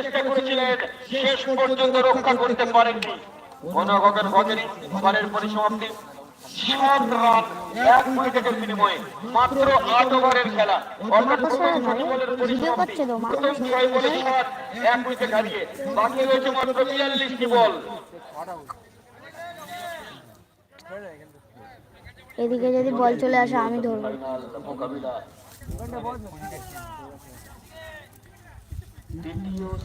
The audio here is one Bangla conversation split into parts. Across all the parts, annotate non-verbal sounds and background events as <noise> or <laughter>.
চেষ্টা করেছিলেন শেষ পর্যন্ত রক্ষা করতে পারেননি। গগের ওভারের পরিসমাপ্তি সাত রান এক উইকেটের বিনিময়ে মাত্র আট ওভারের খেলা। অর্থাৎ বলের পরিসমাপ্তি। করছে তো, মা। প্রথম ছয় বলে সাত এক উইকেট হারিয়ে। বাকি রয়েছে মাত্র বিয়াল্লিশটি বল। এদিকে যদি বল চলে আসে আমি ধরবো।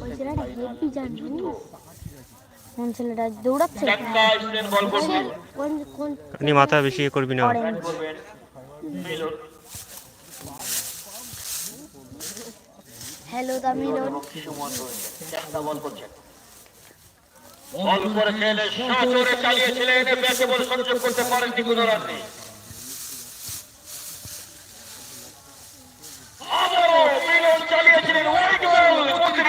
ওই ছেলেটা হেভি জানি? কোন ছেলেটা দৌড়াচ্ছে? চারটা স্পিন বল সে করবেন কোন কোন? আপনি মাথা বেশি করবি না। হ্যালো তামিলন বল বল করেছেন সাঁচরে চালিয়েছিলেন ব্যাটে বল সংযোগ করতে পারেননি কোনো রান নেই আবারও মিলন চালিয়েছিলেন ওয়াইড বল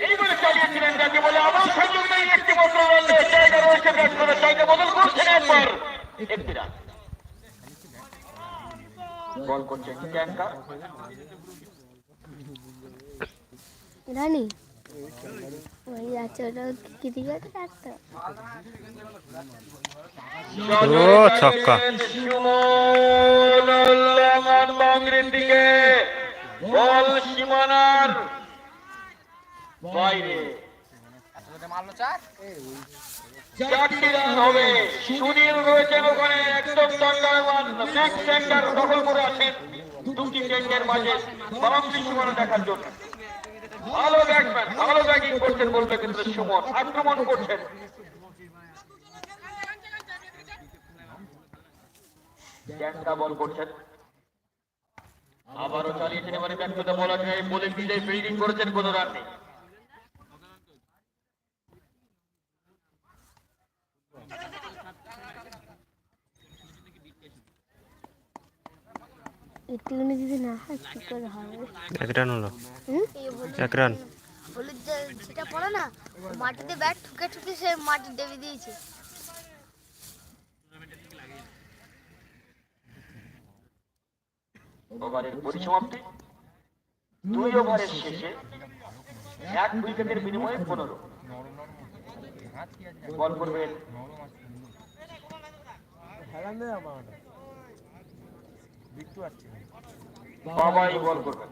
এইভাবে চালিয়েছিলেন যাকে বলে আবার সুযোগ নেই একটি মাত্র জায়গা রয়েছে ব্যাটসম্যানের জায়গা বদল করছেন একবার একটি রান বল ট্যাঙ্কার। রানি ওই যাচ্ছে ওটা কি দিকে একটা ও, ছক্কা। সুমন বাংরের দিকে। বল সীমানার আবারও চালিয়েছেন এবারে ব্যক্তিগত বলা যায় বোলিং বিজয় ফিল্ডিং করেছেন কোন রান নেই। একটুখানি যদি না হয় কি করে হবে? এক রান হলো। এক রান। হলুদ যে সেটা পড়ে না? মাটিতে ব্যাট ঠুকে ঠুকে সে মাটি দেবে দিয়েছে। ওভারের পরিসমাপ্তি। দুই ওভারের শেষে এক উইকেটের বিনিময়ে পনেরো। বল করবেন। বাবাই বল করবেন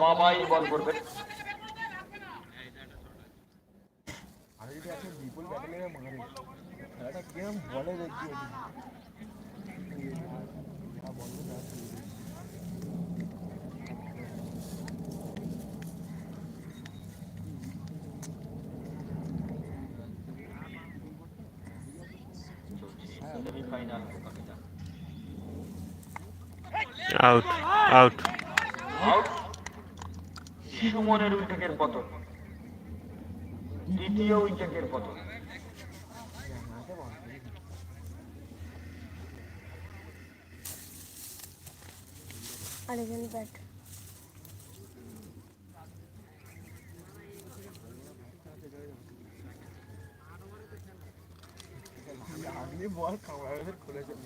বাবাই বল করবেন যদি আজকে বিপুল ব্যাটে নেমে মারি। খেলাটা কিরম বলে দেখি আউট আউট আউট সুমনের উইকেটের পতন। দ্বিতীয় উইকেটের পতন। আরেকজন ব্যাট আপনি বল কামড়াবে খুলেছেন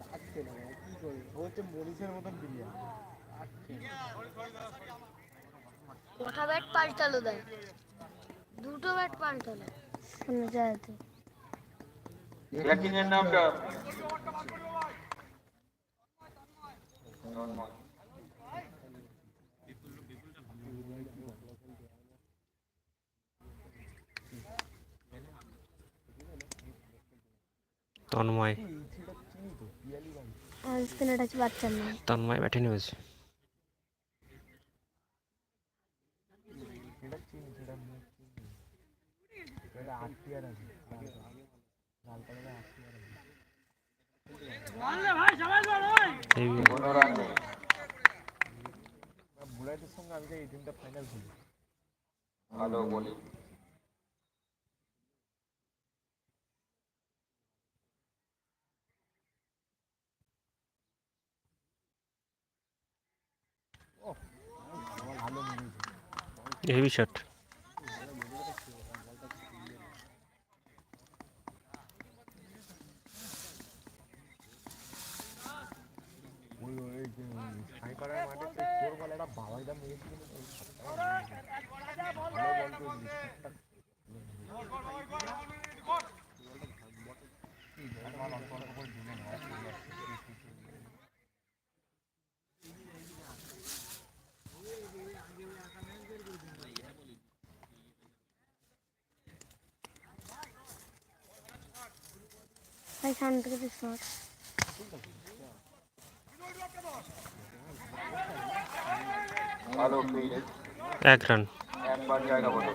ডাকছে না কি করি? ও হচ্ছে মনীষের মতন প্লেয়ার কটা ব্যাট পাল্টালো দেয় দুটো ব্যাট পাল্টালো। শোনা যায় তো। নামটা তন্ময় আর স্পিনার আছে বাচ্চার নাম তন্ময় ব্যাটে নেমেছে সেটা চিনি সেটা মুখ চিনি এটা আটটিয়ার আছে লাল কালারের আটটিয়ার আছে এই কোনো রান নেই সামলাইটের সঙ্গে আমি এই টিমটা ফাইনাল খেলি। ভালো বলি। হেভি শট ওই ওই যে সাইপাড়ার মাঠে সেই তোর বলে একটা বাবাই দাম মেরেছিল ভালো বল করেছিস শটটা ভাই সামনে থেকে এক রান। একবার জায়গা বলো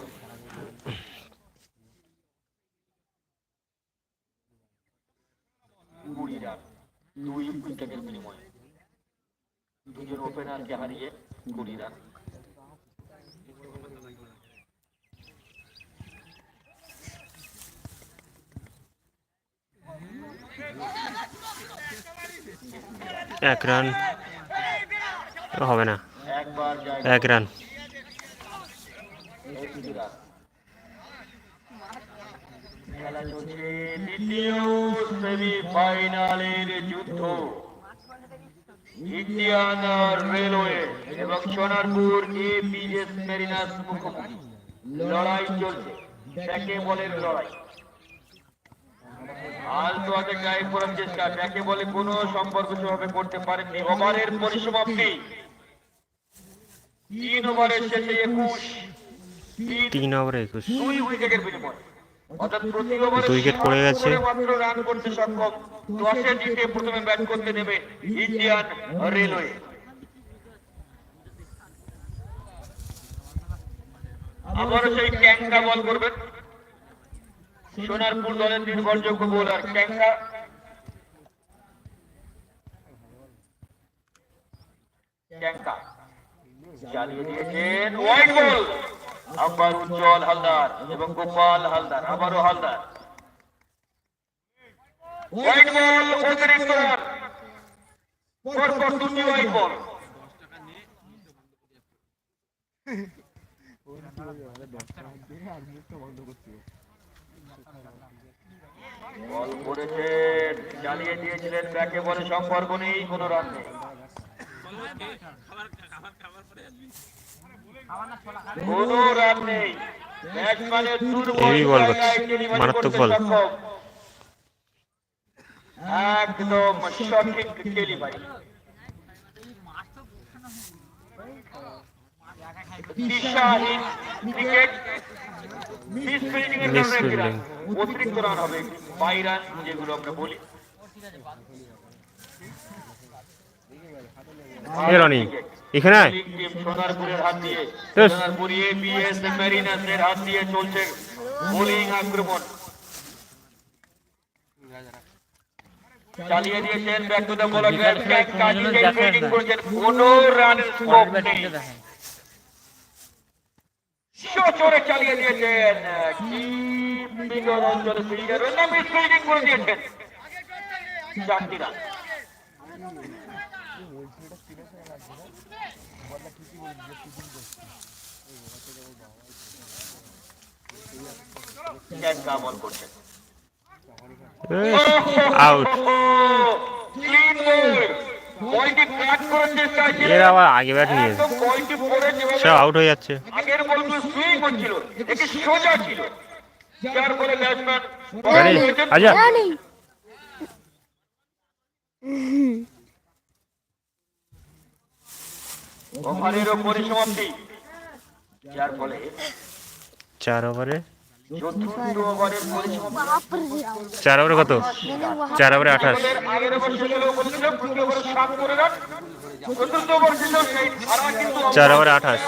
কুড়ি রান। দুই উইকেটের বিনিময়ে। দুজন ওপেনারকে হারিয়ে কুড়ি রান। এক রান। হবে না। এক রান। যুদ্ধ রেলওয়ে এবং লড়াই চলছে। বলের লড়াই। আলতো হাতে গায়ে করার চেষ্টা ব্যাকে বলে কোনো সম্পর্ক সেভাবে করতে পারেননি। ওভারের পরিসমাপ্তি। তিন ওভারের শেষে একুশ। তিন তিন ওভারে একুশ। দুই উইকেটের বিনিময়। অর্থাৎ প্রতি ওভারে উইকেট পড়ে গেছে। মাত্র রান করতে সক্ষম টসে জিতে প্রথমে ব্যাট করতে নেবে ইন্ডিয়ান রেলওয়ে। আবারও সেই ট্যাঙ্কা বল করবেন। সোনারপুর দলের নির্ভরযোগ্য বোলার ট্যাঙ্কা ট্যাঙ্কা চালিয়ে দিয়েছেন ওয়াইড বল। আবার উজ্জ্বল হালদার এবং গোপাল হালদার আবারও হালদার। ওয়াইড বল অতিরিক্ত পরপর দুটি ওয়াইড বল। <laughs> <laughs> আর মুখটা বন্ধ করছিল বল করেছেন চালিয়ে দিয়েছিলেন ব্যাকে বলে সম্পর্ক নেই কোনো রান নেই। কোনো রান নেই। মারাত্মক একদম সঠিক ডেলিভারি দিশাহীন ক্রিকেট মিসফিল্ডিং এর কারণে একটি রান। অতিরিক্ত রান হবে বাই রান যেগুলো আমরা বলি রনি এখানে সোনারপুরের হাত দিয়ে বেশ। সোনারপুর এবিএস মেরিনাসের হাত দিয়ে চলছে বোলিং আক্রমণ। চালিয়ে দিয়েছেন ব্যাক টু দ্য বলার ব্যাট কাজী ফিল্ডিং করেছেন কোনো রানের স্কোপ নেই। চোরে চালিয়ে দিয়েছেন কি বিগত অঞ্চলে ফিল্ডার না মিস ফিল্ডিং করে দিয়েছেন চারটি রান আউট। ক্লিন এর আবার আগে ব্যাট সব আউট হয়ে যাচ্ছে। আগের বলগুলো সুইং হচ্ছিল এটি সোজা ছিল। যার ফলে ব্যাটসম্যান আরে, ওভারেরও পরিসমাপ্তি। যার ফলে চার ওভারে চার ওভারে কত? চার ওভারে আঠাশ। চার ওভারে আঠাশ।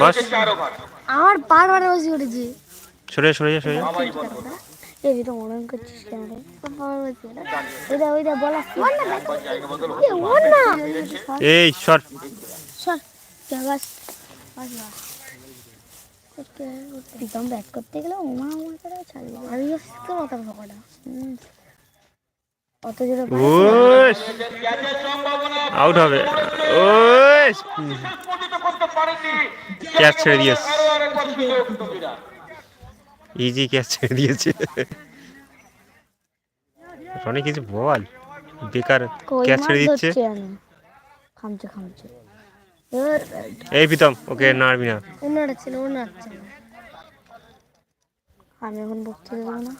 বাস। আমার বারবার বসে উঠেছি। সরে সরে যা সরে যা। আবারই এই তো মরণ করছিস কেন রে? ওইটা ওইটা বলা। না একবার জায়গা বদল প্রীতম ব্যাট করতে গেলে ওমা ওমা করে ছাড়বে আমি অত জোরে আউট হবে। ওস! ক্যাচ ছেড়ে দিয়েছে। ইজি ক্যাচ ছেড়ে দিয়েছে। রনি কিছু বল? বেকার ক্যাচ ছেড়ে দিচ্ছে। খামছে খামছে এই প্রীতম ওকে নাড়বি না ওনার ছিল আমি এখন বক্তৃতা দেবো না।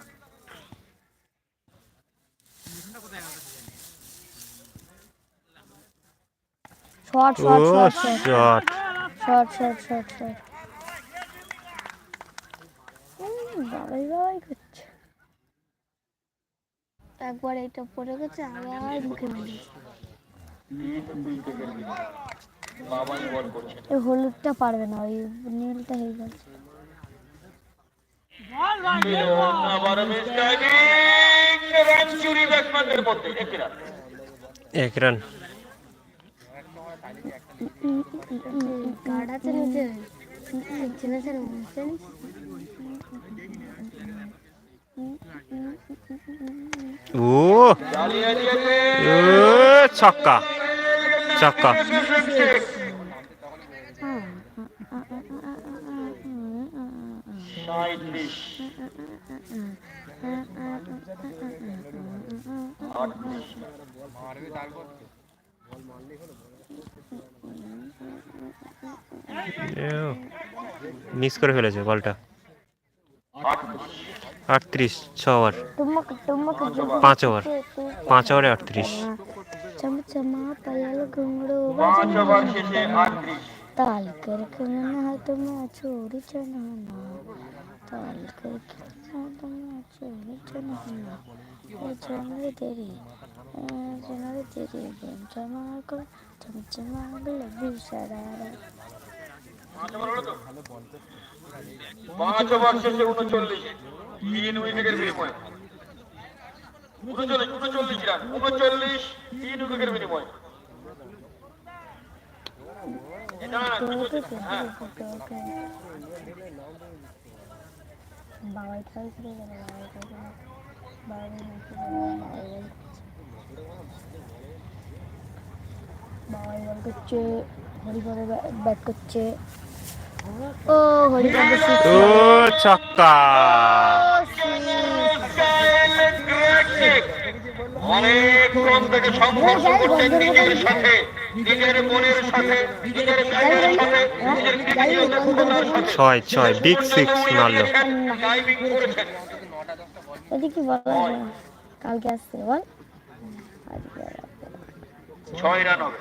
Short short short short shot. Short short short short Babai Babai করছে। একবার এইটা পড়ে গেছে আবার মুখে মেরেছে এই হলুদটা পারবে না ওই নীলটা হয়ে গেছে। এক রান। নিচে চিনে ও ছক্কা। ছক্কা। আটত্রিশ মিস করে ফেলেছে বলটা। আটত্রিশ ছ ওভার টুমক টুমক পাঁচ ওভার পাঁচ ওভারে আটত্রিশ চম চমা পায়াল ঘুंगरू পাঁচ ওভার শেষে কালকে জানুয়ারি দেরি জানুয়ারি দেরি গেম জমা করো তুমি জমা গেলে বিষারা পাঁচ ওভার শেষে উনচল্লিশ তিন উইকেটের বিনিময় উনচল্লিশ উনচল্লিশ রান উনচল্লিশ তিন উইকেটের বিনিময় না বাবাই ফোন করে গেল বাবাই করে বাবাই বাবাই বল করছে হরিপদে ব্যাট করছে ও হরিপদে ও ছক্কা অনেক কোন থেকে সম্পর্ক করছে ক্রিকেটের সাথে ছয় ছয় বিগ সিক্স মারলো ওদিকে বলা কালকে আসছে বল ছয় রান হবে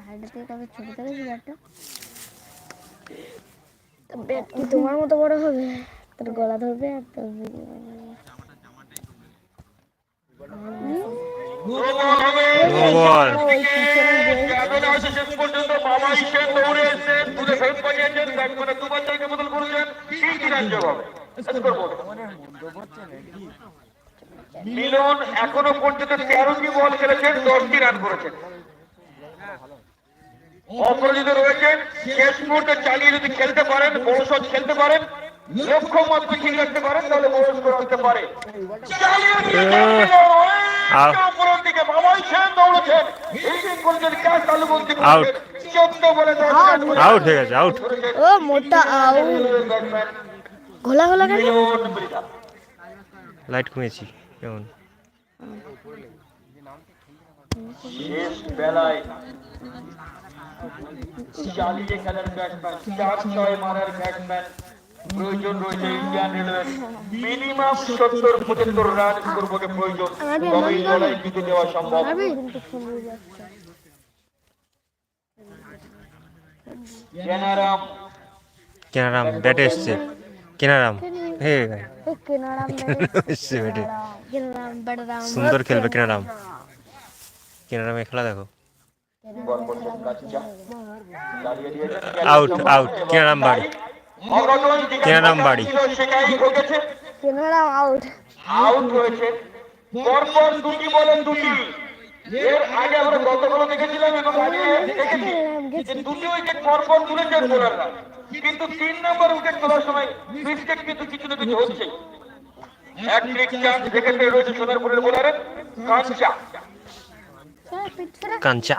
থেকে কবে ছোট থেকে ব্যাটটা ব্যাট কি তোমার মতো বড় হবে? তোর গলা ধরবে আর তোর ভিডিও। মিলন এখনও পর্যন্ত তেরোটি বল খেলেছেন দশটি রান করেছেন অপরাজিত রয়েছেন শেষ মুহূর্তে চালিয়ে যদি খেলতে পারেন বড় শট খেলতে পারেন লক্ষ্য মাত্র ঠিক রাখতে পারেন তাহলে বড় স্কোর আসতে পারে। হয়ে। লাইট কমেছি কেমন? শেষ বেলায় চালিয়ে খেলার ব্যাটসম্যান চার ছয় মারার ব্যাটসম্যান প্রয়োজন রয়েছে ইন্ডিয়ান রেলওয়ে মিনিমাম সত্তর পঁচাত্তর রান স্কোর প্রয়োজন। তবে এই লড়াই জিতে দেওয়া সম্ভব। জেনারাম কেনারাম। ব্যাটে এসছে। কেনারাম। হে কেনারাম কেনারাম সুন্দর খেলবে কেনারাম। কেনারামে খেলা দেখো। আউট আউট কেনারাম বাড়ি কেনারাম বাড়ি। কেনারাম আউট আউট হয়েছে পরপর দুটি বলেন দুটি। এর আগে আমরা গতকালও দেখেছিলাম এবং আগে দেখেছি যে দুটি উইকেট পরপর তুলেছেন বোলাররা। কিন্তু তিন নম্বর উইকেট তোলার সময় মিস্টেক কিন্তু কিছু না কিছু হচ্ছে। এক ট্রিক চান্স সেক্ষেত্রে রয়েছে সোনারপুরের বোলারের কাঞ্চা। কাঞ্চা।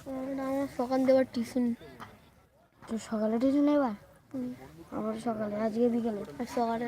আমার সকাল দেওয়ার টিউশন তো সকালে টিউশন এবার আবার সকালে আজকে বিকেলে। আর সকালে